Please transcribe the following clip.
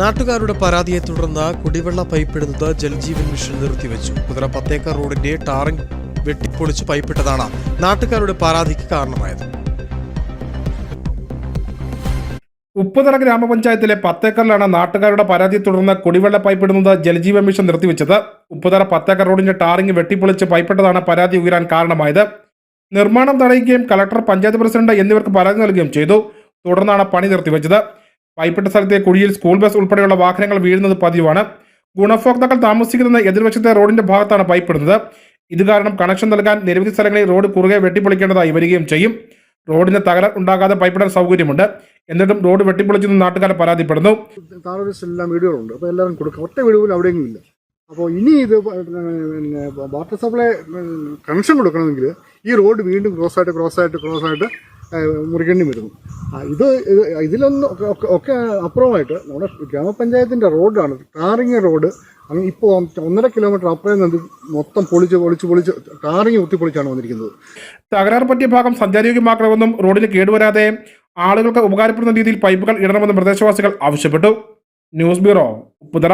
നാട്ടുകാരുടെ പരാതിയെ തുടർന്ന് കുടിവെള്ള പൈപ്പിടുന്നത് ജൽജീവൻ മിഷൻ നിർത്തിവെച്ചു. കുതിര പത്തേക്കർ റോഡിന്റെ ടാറിംഗ് വെട്ടിപ്പൊളിച്ച് പൈപ്പിട്ടതാണ് നാട്ടുകാരുടെ പരാതിക്ക് കാരണമായത്. ഉപ്പുതറ ഗ്രാമപഞ്ചായത്തിലെ പത്തേക്കറിലാണ് നാട്ടുകാരുടെ പരാതിയെ തുടർന്ന് കുടിവെള്ള പൈപ്പിടുന്നത് ജലജീവൻ മിഷൻ നിർത്തിവെച്ചത്. ഉപ്പുതറ പത്തേക്കർ റോഡിന്റെ ടാറിംഗ് വെട്ടിപ്പൊളിച്ച് പൈപ്പിട്ടതാണ് പരാതി ഉയരാൻ കാരണമായത്. നിർമ്മാണം തടയുകയും കളക്ടർ പഞ്ചായത്ത് പ്രസിഡന്റ് എന്നിവർക്ക് പരാതി നൽകുകയും ചെയ്തു. തുടർന്നാണ് പണി നിർത്തിവെച്ചത്. പൈപ്പിട്ട സ്ഥലത്തെ കുഴിയിൽ സ്കൂൾ ബസ് ഉൾപ്പെടെയുള്ള വാഹനങ്ങൾ വീഴുന്നത് പതിവാണ്. ഗുണഭോക്താക്കൾ താമസിക്കുന്ന എതിർവശത്തെ റോഡിന്റെ ഭാഗത്താണ് പൈപ്പിടുന്നത്. ഇത് കാരണം കണക്ഷൻ നൽകാൻ നിരവധി സ്ഥലങ്ങളിൽ റോഡ് കുറുകെ വെട്ടിപ്പൊളിക്കേണ്ടതായി വരികയും ചെയ്യും. റോഡിന് തകരാർ ഉണ്ടാകാതെ പൈപ്പിടാൻ സൗകര്യമുണ്ട്. എന്നിട്ടും റോഡ് വെട്ടിപ്പൊളിച്ചെന്ന് നാട്ടുകാർ പരാതിപ്പെടുന്നു. അപ്പോൾ ഒറ്റ വീഡിയോ അപ്പോൾ ഇനി ഇത് പിന്നെ വാട്ടർ സപ്ലൈ കണക്ഷൻ കൊടുക്കണമെങ്കിൽ ഈ റോഡ് വീണ്ടും ക്രോസ് ആയിട്ട് ക്രോസ് ആയിട്ട് ക്രോസ് ആയിട്ട് ഏഹ്, മുറിക്കേണ്ടി വരുന്നു. ഇത് ഇതിലൊന്ന് ഒക്കെ- അപ്പുറമായിട്ട് നമ്മുടെ ഗ്രാമപഞ്ചായത്തിന്റെ റോഡാണ്. Tarring road. അങ്ങനെ ഇപ്പോൾ ഒന്നര കിലോമീറ്റർ അപ്പുറം നിന്ന് മൊത്തം പൊളിച്ച് പൊളിച്ച് പൊളിച്ച് ടാറിങ് പൊളിച്ചാണ് വന്നിരിക്കുന്നത്. തകരാർ പറ്റിയ ഭാഗം സഞ്ചാരയോഗ്യമാക്കണമെന്നും റോഡിന് കേടുവരാതെ ആളുകൾക്ക് ഉപകാരപ്പെടുന്ന രീതിയിൽ പൈപ്പുകൾ ഇടണമെന്നും പ്രദേശവാസികൾ ആവശ്യപ്പെട്ടു. News bureau Upputhara